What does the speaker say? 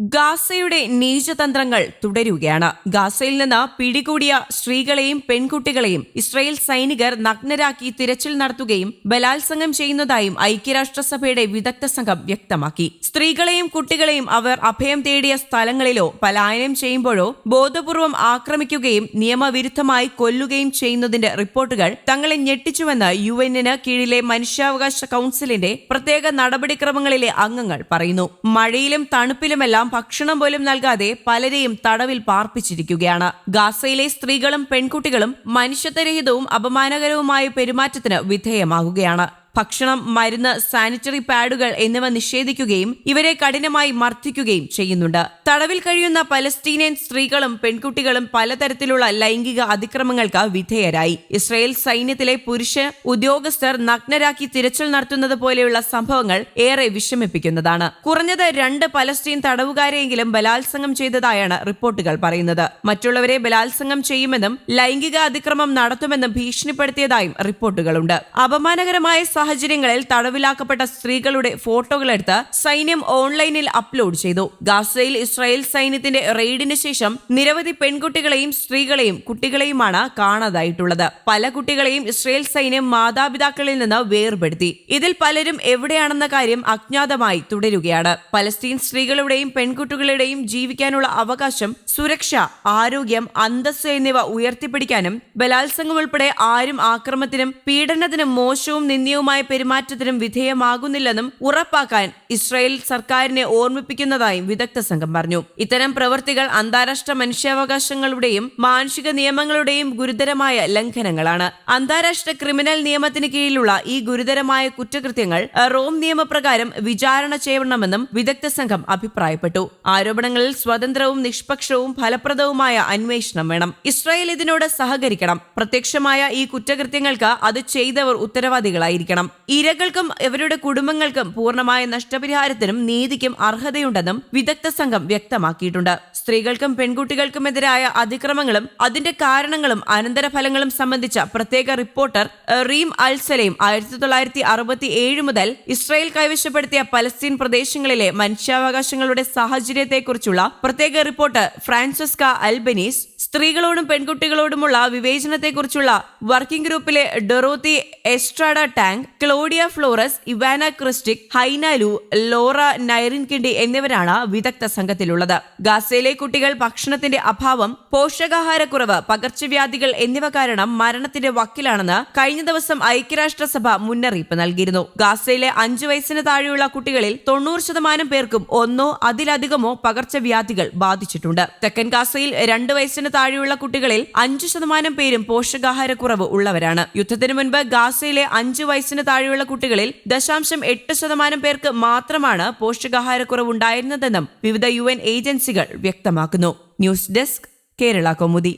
ഗാസയുടെ നീചതന്ത്രങ്ങൾ തുടരുകയാണ്. ഗാസയിൽ നിന്ന് പിടികൂടിയ സ്ത്രീകളെയും പെൺകുട്ടികളെയും ഇസ്രായേൽ സൈനികർ നഗ്നരാക്കി തിരച്ചിൽ നടത്തുകയും ബലാത്സംഗം ചെയ്യുന്നതായും ഐക്യരാഷ്ട്രസഭയുടെ വിദഗ്ധ സംഘം വ്യക്തമാക്കി. സ്ത്രീകളെയും കുട്ടികളെയും അവർ അഭയം തേടിയ സ്ഥലങ്ങളിലോ പലായനം ചെയ്യുമ്പോഴോ ബോധപൂർവം ആക്രമിക്കുകയും നിയമവിരുദ്ധമായി കൊല്ലുകയും ചെയ്യുന്നതിന്റെ റിപ്പോർട്ടുകൾ തങ്ങളെ ഞെട്ടിച്ചുവെന്ന് യു എന്നിന് കീഴിലെ മനുഷ്യാവകാശ കൌൺസിലിന്റെ പ്രത്യേക നടപടിക്രമങ്ങളിലെ അംഗങ്ങൾ പറയുന്നു. മഴയിലും തണുപ്പിലുമെല്ലാം ഭക്ഷണം പോലും നൽകാതെ പലരെയും തടവിൽ പാർപ്പിച്ചിരിക്കുകയാണ്. ഗാസയിലെ സ്ത്രീകളും പെൺകുട്ടികളും മനുഷ്യത്വരഹിതവും അപമാനകരവുമായ പെരുമാറ്റത്തിന് വിധേയമാകുകയാണ്. ഭക്ഷണം മരുന്ന് സാനിറ്ററി പാഡുകൾ എന്നിവ നിഷേധിക്കുകയും ഇവരെ കഠിനമായി മർദ്ദിക്കുകയും ചെയ്യുന്നുണ്ട്. തടവിൽ കഴിയുന്ന പലസ്തീനിയൻ സ്ത്രീകളും പെൺകുട്ടികളും പലതരത്തിലുള്ള ലൈംഗിക അതിക്രമങ്ങൾക്ക് വിധേയരായി. ഇസ്രായേൽ സൈന്യത്തിലെ പുരുഷ ഉദ്യോഗസ്ഥർ നഗ്നരാക്കി തിരച്ചിൽ നടത്തുന്നത് പോലെയുള്ള സംഭവങ്ങൾ ഏറെ വിഷമിപ്പിക്കുന്നതാണ്. കുറഞ്ഞത് രണ്ട് പലസ്തീൻ തടവുകാരെയെങ്കിലും ബലാത്സംഗം ചെയ്തതായാണ് റിപ്പോർട്ടുകൾ പറയുന്നത്. മറ്റുള്ളവരെ ബലാത്സംഗം ചെയ്യുമെന്നും ലൈംഗിക അതിക്രമം നടത്തുമെന്നും ഭീഷണിപ്പെടുത്തിയതായും റിപ്പോർട്ടുകളുണ്ട്. അപമാനകരമായ സാഹചര്യങ്ങളിൽ തടവിലാക്കപ്പെട്ട സ്ത്രീകളുടെ ഫോട്ടോകളെടുത്ത് സൈന്യം ഓൺലൈനിൽ അപ്ലോഡ് ചെയ്തു. ഗാസയിൽ ഇസ്രായേൽ സൈന്യത്തിന്റെ റെയ്ഡിന് ശേഷം നിരവധി പെൺകുട്ടികളെയും സ്ത്രീകളെയും കുട്ടികളെയുമാണ് കാണാതായിട്ടുള്ളത്. പല കുട്ടികളെയും ഇസ്രായേൽ സൈന്യം മാതാപിതാക്കളിൽ നിന്ന് വേർപെടുത്തി. ഇതിൽ പലരും എവിടെയാണെന്ന കാര്യം അജ്ഞാതമായി തുടരുകയാണ്. പലസ്തീൻ സ്ത്രീകളുടെയും പെൺകുട്ടികളുടെയും ജീവിക്കാനുള്ള അവകാശം സുരക്ഷ ആരോഗ്യം അന്തസ് എന്നിവ ഉയർത്തിപ്പിടിക്കാനും ബലാത്സംഗം ഉൾപ്പെടെ ആരും ആക്രമത്തിനും പീഡനത്തിനും മോശവും നിന്ദ്യവുമായ പെരുമാറ്റത്തിനും വിധേയമാകുന്നില്ലെന്നും ഉറപ്പാക്കാൻ ഇസ്രായേൽ സർക്കാരിനെ ഓർമ്മിപ്പിക്കുന്നതായും വിദഗ്ധ സംഘം പറഞ്ഞു. ഇത്തരം പ്രവൃത്തികൾ അന്താരാഷ്ട്ര മനുഷ്യാവകാശങ്ങളുടെയും മാനുഷിക നിയമങ്ങളുടെയും ഗുരുതരമായ ലംഘനങ്ങളാണ്. അന്താരാഷ്ട്ര ക്രിമിനൽ നിയമത്തിന് കീഴിലുള്ള ഈ ഗുരുതരമായ കുറ്റകൃത്യങ്ങൾ റോം നിയമപ്രകാരം വിചാരണ ചെയ്യണമെന്നും വിദഗ്ധ സംഘം അഭിപ്രായപ്പെട്ടു. ആരോപണങ്ങളിൽ സ്വതന്ത്രവും നിഷ്പക്ഷവും ഫലപ്രദവുമായ അന്വേഷണം വേണം. ഇസ്രായേൽ ഇതിനോട് സഹകരിക്കണം. പ്രത്യക്ഷമായ ഈ കുറ്റകൃത്യങ്ങൾക്ക് അത് ചെയ്തവർ ഉത്തരവാദികളായിരിക്കണം. ഇരകൾക്കും ഇവരുടെ കുടുംബങ്ങൾക്കും പൂർണമായ നഷ്ടപരിഹാരത്തിനും നീതിക്കും അർഹതയുണ്ടെന്നും വിദഗ്ധ സംഘം വ്യക്തമാക്കിയിട്ടുണ്ട്. സ്ത്രീകൾക്കും പെൺകുട്ടികൾക്കുമെതിരായ അതിക്രമങ്ങളും അതിന്റെ കാരണങ്ങളും അനന്തരഫലങ്ങളും സംബന്ധിച്ച പ്രത്യേക റിപ്പോർട്ടർ റീം അൽസലയും ആയിരത്തി തൊള്ളായിരത്തി അറുപത്തി ഏഴ് മുതൽ ഇസ്രായേൽ കൈവശപ്പെടുത്തിയ പലസ്തീൻ പ്രദേശങ്ങളിലെ മനുഷ്യാവകാശങ്ങളുടെ സാഹചര്യത്തെക്കുറിച്ചുള്ള പ്രത്യേക റിപ്പോർട്ട് ഫ്രാൻസിസ്ക അൽബനീസ് സ്ത്രീകളോടും പെൺകുട്ടികളോടുമുള്ള വിവേചനത്തെക്കുറിച്ചുള്ള വർക്കിംഗ് ഗ്രൂപ്പിലെ Dorothy Estrada Tank Claudia Flores Ivana Krstic Haina Lu Laura Nyirinkindi എന്നിവരാണ് വിദഗ്ധ സംഘത്തിലുള്ളത്. ഗാസയിലെ കുട്ടികൾ ഭക്ഷണത്തിന്റെ അഭാവം പോഷകാഹാരക്കുറവ് പകർച്ചവ്യാധികൾ എന്നിവ കാരണം മരണത്തിന്റെ വക്കിലാണെന്ന് കഴിഞ്ഞ ദിവസം ഐക്യരാഷ്ട്രസഭ മുന്നറിയിപ്പ് നൽകിയിരുന്നു. ഗാസയിലെ അഞ്ചു വയസ്സിന് താഴെയുള്ള കുട്ടികളിൽ തൊണ്ണൂറ് ശതമാനം പേർക്കും ഒന്നോ അതിലധികമോ പകർച്ചവ്യാധികൾ ബാധിച്ചിട്ടുണ്ട്. തെക്കൻ ഗാസയിൽ രണ്ട് വയസ്സിന് താഴെയുള്ള കുട്ടികളിൽ അഞ്ചു ശതമാനം പേരും പോഷകാഹാരക്കുറവ് ഉള്ളവരാണ്. യുദ്ധത്തിന് മുൻപ് ഗാസയിലെ അഞ്ചു വയസ്സിന് താഴെയുള്ള കുട്ടികളിൽ ദശാംശം എട്ട് ശതമാനം പേർക്ക് മാത്രമാണ് പോഷകാഹാരക്കുറവ് ഉണ്ടായിരുന്നതെന്നും വിവിധ യു ഏജൻസികൾ വ്യക്തമാക്കുന്നു. News desk Kerala Kaumudi.